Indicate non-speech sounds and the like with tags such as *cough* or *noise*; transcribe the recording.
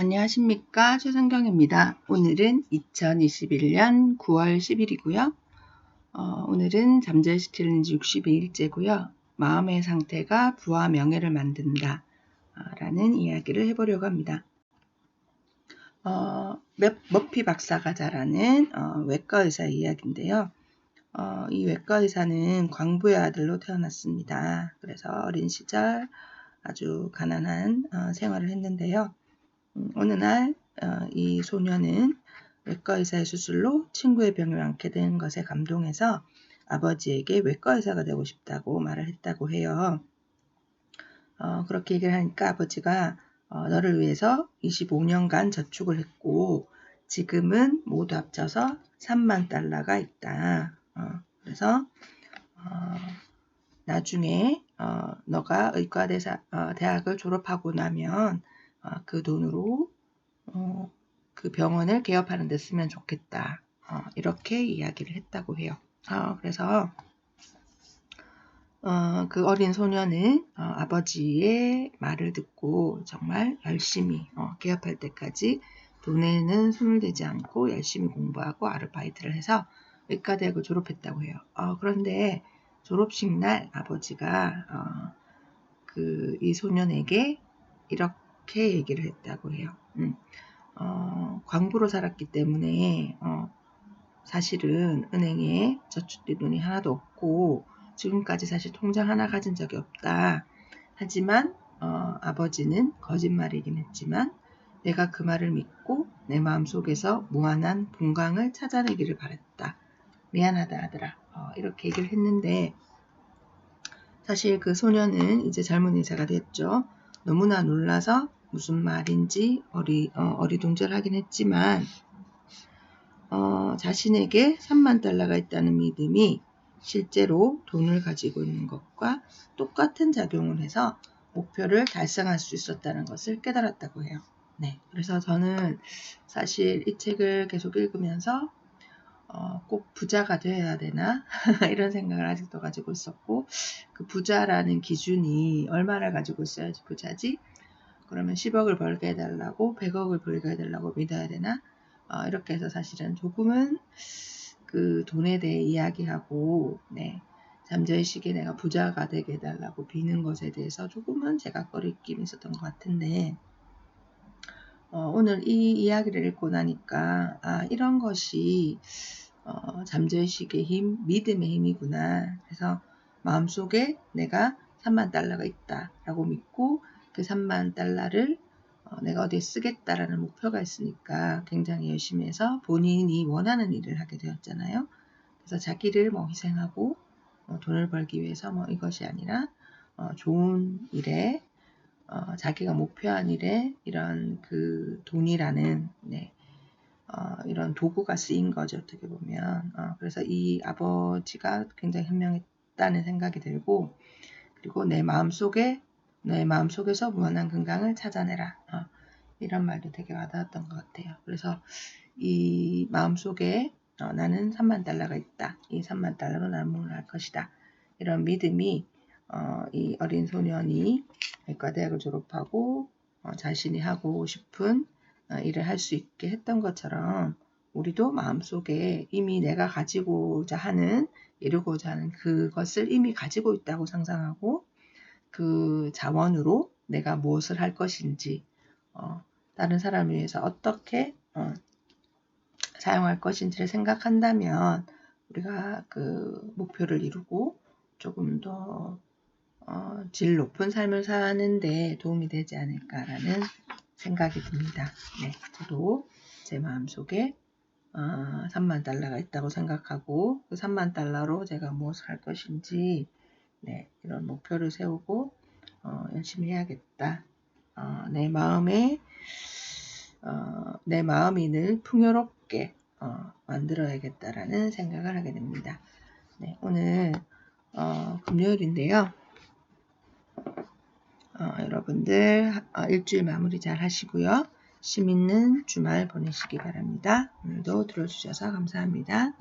안녕하십니까 최성경입니다. 오늘은 2021년 9월 10일이고요. 어, 오늘은 잠재시키는 지 62일째고요. 마음의 상태가 부와 명예를 만든다 라는 이야기를 해보려고 합니다. 어, 머피 박사가 잘하는 어, 외과 의사 이야기인데요. 어, 이 외과 의사는 광부의 아들로 태어났습니다. 그래서 어린 시절 아주 가난한 어, 생활을 했는데요. 음, 어느 날이 어, 소녀는 외과 의사의 수술로 친구의 병을 앓게 된 것에 감동해서 아버지에게 외과 의사가 되고 싶다고 말을 했다고 해요. 어, 그렇게 얘기를 하니까 아버지가 어, 너를 위해서 25년간 저축을 했고 지금은 모두 합쳐서 3만 달러가 있다. 어, 그래서 어, 나중에 어, 너가 의과 대사 어, 대학을 졸업하고 나면 어, 그 돈으로 어, 그 병원을 개업하는 데 쓰면 좋겠다. 어, 이렇게 이야기를 했다고 해요. 어, 그래서 어, 그 어린 소녀는 어, 아버지의 말을 듣고 정말 열심히 어, 개업할 때까지 돈에는 손을 대지 않고 열심히 공부하고 아르바이트를 해서 의과대학을 졸업했다고 해요. 어, 그런데 졸업식 날 아버지가 어, 그이 소년에게 이렇게 이렇게 얘기를 했다고 해요. 음. 어, 광부로 살았기 때문에 어, 사실은 은행에 저축된 돈이 하나도 없고 지금까지 사실 통장 하나 가진 적이 없다. 하지만 어, 아버지는 거짓말이긴 했지만 내가 그 말을 믿고 내 마음속에서 무한한 분광을 찾아내기를 바랬다. 미안하다 하더라. 어, 이렇게 얘기를 했는데 사실 그 소녀는 이제 젊은 의사가 됐죠. 너무나 놀라서 무슨 말인지 어리, 어, 리둥절하긴 했지만 어, 자신에게 3만 달러가 있다는 믿음이 실제로 돈을 가지고 있는 것과 똑같은 작용을 해서 목표를 달성할 수 있었다는 것을 깨달았다고 해요. 네. 그래서 저는 사실 이 책을 계속 읽으면서 어, 꼭 부자가 되어야 되나? *laughs* 이런 생각을 아직도 가지고 있었고, 그 부자라는 기준이 얼마나 가지고 있어야지 부자지? 그러면 10억을 벌게 해달라고 100억을 벌게 해달라고 믿어야 되나? 어, 이렇게 해서 사실은 조금은 그 돈에 대해 이야기하고 네, 잠재의식에 내가 부자가 되게 해달라고 비는 것에 대해서 조금은 제가 꺼리낌이 있었던 것 같은데 어, 오늘 이 이야기를 읽고 나니까 아 이런 것이 어, 잠재의식의 힘, 믿음의 힘이구나. 그래서 마음속에 내가 3만 달러가 있다라고 믿고 그 3만 달러를 어, 내가 어디에 쓰겠다라는 목표가 있으니까 굉장히 열심히 해서 본인이 원하는 일을 하게 되었잖아요. 그래서 자기를 뭐 희생하고 어, 돈을 벌기 위해서 뭐 이것이 아니라 어, 좋은 일에 어, 자기가 목표한 일에 이런 그 돈이라는 네, 어, 이런 도구가 쓰인 거죠 어떻게 보면 어, 그래서 이 아버지가 굉장히 현명했다는 생각이 들고 그리고 내 마음 속에 너의 마음속에서 무한한 건강을 찾아내라. 어, 이런 말도 되게 와닿았던 것 같아요. 그래서 이 마음속에 어, 나는 3만 달러가 있다. 이 3만 달러로 뭘할 것이다. 이런 믿음이 어, 이 어린 소년이 의과대학을 졸업하고 어, 자신이 하고 싶은 어, 일을 할 수 있게 했던 것처럼 우리도 마음속에 이미 내가 가지고자 하는 이루고자 하는 그것을 이미 가지고 있다고 상상하고 그 자원으로 내가 무엇을 할 것인지 어, 다른 사람을 위해서 어떻게 어, 사용할 것인지를 생각한다면 우리가 그 목표를 이루고 조금 더 어, 질 높은 삶을 사는데 도움이 되지 않을까라는 생각이 듭니다. 네, 저도 제 마음속에 어, 3만 달러가 있다고 생각하고 그 3만 달러로 제가 무엇을 할 것인지 네, 이런 목표를 세우고 어, 열심히 해야겠다. 어, 내 마음에 어, 내 마음이 늘 풍요롭게 어, 만들어야겠다라는 생각을 하게 됩니다. 네, 오늘 어, 금요일인데요. 어, 여러분들 일주일 마무리 잘 하시고요. 심 있는 주말 보내시기 바랍니다. 오늘도 들어주셔서 감사합니다.